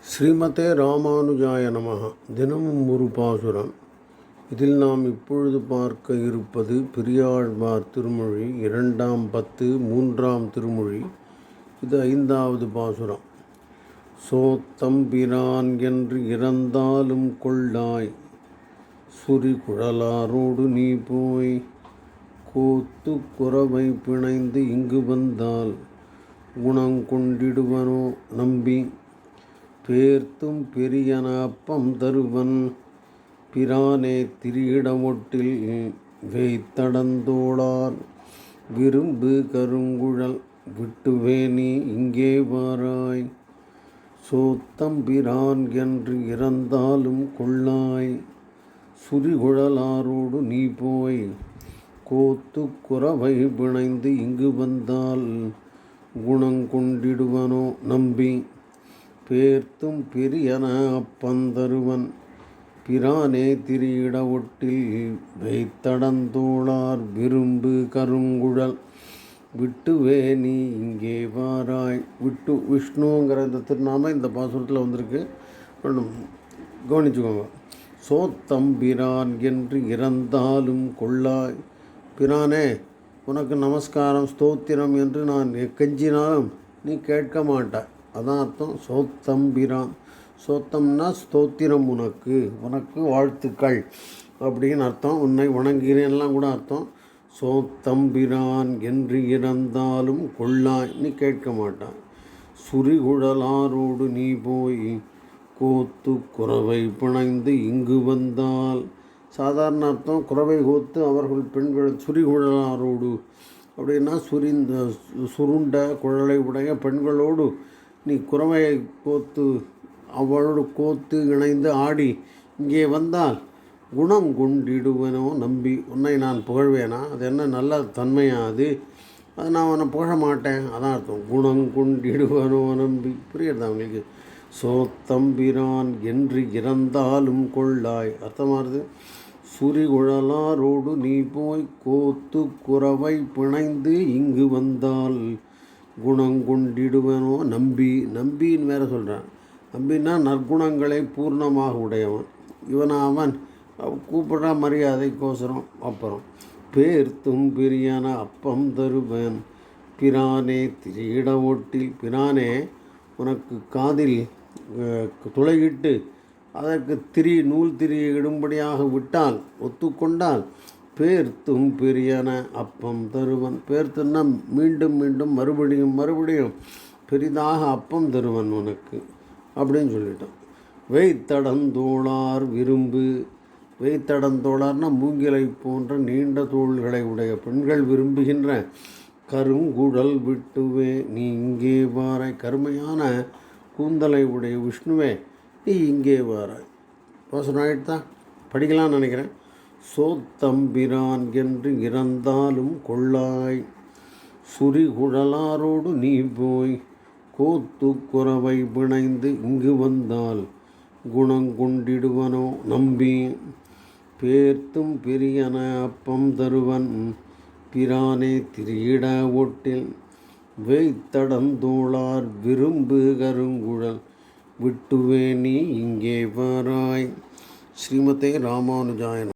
ஸ்ரீமதே ராமானுஜாய நமஹ. தினமும் ஒரு பாசுரம். இதில் நாம் இப்பொழுது பார்க்க இருப்பது பெரியாழ்வார் திருமொழி இரண்டாம் பத்து மூன்றாம் திருமொழி. இது ஐந்தாவது பாசுரம். சோத்தம்பிரான் என்று இறந்தாலும் கொள்ளாய். சுரி குழலாரோடு நீ போய். கோத்து குறவை பிணைந்து இங்கு வந்தால். குணங்கொண்டிடுவனோ நம்பி பேர்த்தும் பெரியனாப்பம் தருவன். பிரானே திரியிடமொட்டில் வேய்த்தடந்தோளார். விரும்பு கருங்குழல் விட்டுவேனி இங்கே வாராய். சோத்தம்பிரான் என்று இறந்தாலும் கொள்ளாய். சுரிகுழலாரோடு நீ போய். கோத்து குறவை பிணைந்து இங்கு வந்தால் குணங்கொண்டிடுவனோ நம்பி. பேர்த்தும் பெரியன அப்பந்தருவன். பிரானே திரியிட ஒட்டில் வைத்தடந்தோளார் விரும்பு கருங்குழல். விட்டுவே நீ இங்கே வாராய். விட்டு விஷ்ணுங்கிற இந்த திருநாம இந்த பாசுரத்தில் வந்திருக்கு. ரெண்டும் கவனிச்சுக்கோங்க. சோத்தம்பிரான் என்று இறந்தாலும் கொள்ளாய். பிரானே உனக்கு நமஸ்காரம் ஸ்தோத்திரம் என்று நான் கெஞ்சினாலும் நீ கேட்க மாட்டாய். அதான் அர்த்தம் சோத்தம்பிரான். சோத்தம்னா ஸ்தோத்திரம் உனக்கு. உனக்கு வாழ்த்துக்கள் அப்படின்னு அர்த்தம். உன்னை வணங்குகிறேன்லாம் கூட அர்த்தம். சோத்தம்பிரான் என்று இறந்தாலும் கொள்ளான்னு கேட்க மாட்டான் சுரிகுழலாரோடு நீ போய் கோத்து குறவை பிணைந்து இங்கு வந்தால். சாதாரண அர்த்தம் குறவை கோத்து அவர்கள் பெண்கள் சுரிகுழலாரோடு அப்படின்னா சுரிந்த சுருண்ட குழலை உடைய பெண்களோடு நீ குறவையை கோத்து அவளோடு கோத்து இணைந்து ஆடி இங்கே வந்தால் குணம் கொண்டிடுவனோ நம்பி. உன்னை நான் புகழ்வேனா? அது என்ன நல்ல தன்மையா அது? அது நான் உன்னை புகழ மாட்டேன். அதான் அர்த்தம். குணம் கொண்டிடுவனோ நம்பி. புரியுறதா அவங்களுக்கு சோத்தம்பிரான் என்று இறந்தாலும் கொள்ளாய். அர்த்தமாகுது சுரிகுழலாரோடு நீ போய் கோத்து குறவை பிணைந்து இங்கு வந்தால் குணங்குண்டிடுவனோ? நம்பி நம்பின்னு வேற சொல்கிறான் நம்பின்னா நற்குணங்களை பூர்ணமாக உடையவன். இவன் அவன் கூப்பிடுற மரியாதைக்கோசரம் அப்புறம் பேர்த்தும் பிரியான அப்பம் தருவன். பிரானே திரியிட ஒட்டில் பிரானே உனக்கு காதில் துளையிட்டு அதற்கு திரி நூல் திரியை இடும்படியாக விட்டால் ஒத்துக்கொண்டால் பேர்த்தும் பெரியன அப்பம் தருவன். பேர்த்துன்னா மீண்டும் மீண்டும் மறுபடியும் மறுபடியும் பெரிதாக அப்பம் தருவன் உனக்கு அப்படின்னு சொல்லிட்டான். வெய்த்தடந்தோளார் விரும்பு. வெய்த்தடந்தோளார்னா மூங்கிலை போன்ற நீண்ட தோள்களை உடைய பெண்கள் விரும்புகின்ற கருங்குழல் விட்டுவே நீ இங்கே வாராய். கருமையான கூந்தலை உடைய விஷ்ணுவே நீ இங்கே வாராய். வாசனம் ஆகிட்டு படிக்கலாம்னு நினைக்கிறேன். சோத்தம்பிரான் என்று இறந்தாலும் கொள்ளாய். சுரிகுழலாரோடு நீ போய் கோத்து குறவை பிணைந்து இங்கு வந்தால் குணங்குண்டிடுவனோ நம்பி. பேர்த்தும் பெரியன அப்பம் தருவன் பிரானே திரியிட ஒட்டில். வேய்த்தடந்தோளார் விரும்பு கருங்குழல் விட்டுவே நீ இங்கே வாராய். ஸ்ரீமதே ராமானுஜாயன்